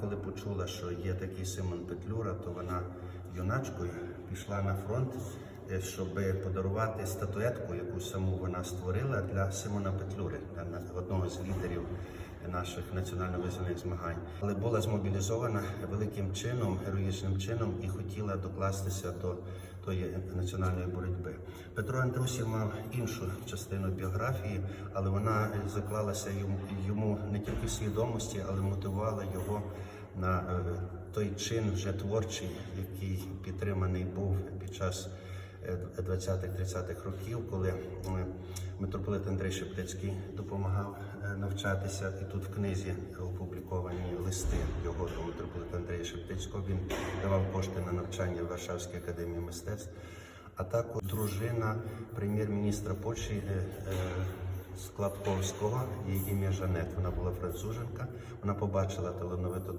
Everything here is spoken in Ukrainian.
коли почула, що є такий Симон Петлюра, то вона юначкою пішла на фронт, е, щоб подарувати статуетку, яку саму вона створила для Симона Петлюри, одного з лідерів наших національно-визвольних змагань, але була змобілізована великим чином, героїчним чином і хотіла докластися до тої національної боротьби. Петро Андрусів мав іншу частину біографії, але вона заклалася йому, не тільки в свідомості, але мотивувала його на е, той чин вже творчий, який підтриманий був під час 20-30-х років, коли е, митрополит Андрій Шептицький допомагав е, навчатися. І тут в книзі опубліковані листи його до митрополита Андрія Шептицького. Він давав кошти на навчання в Варшавській академії мистецтв. А також дружина прем'єр-міністра Польщі е, е, Складковського, її ім'я Жанет. Вона була француженка. Вона побачила талановиту